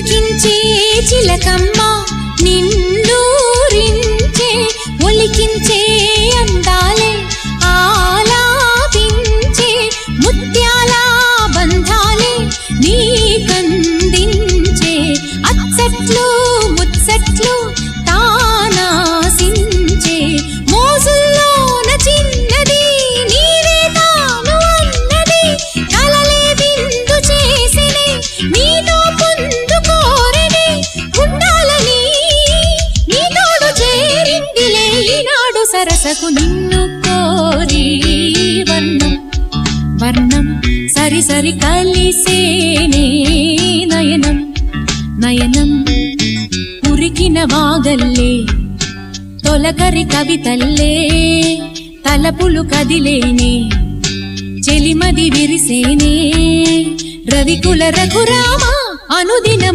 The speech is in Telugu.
ఒలికించే చిలకమ్మ నిన్నూరించే ఒలికించే సరసకు నిన్ను కోరి వర్ణం వర్ణం సరి సరి కలిసేనే నయనం నయనం. ఉరికిన వాగల్లే తొలకరి కవితల్లే తలపులు కదిలేనే చెలిమది విరిసేనే. రవికుల రఘురామ అనుదినం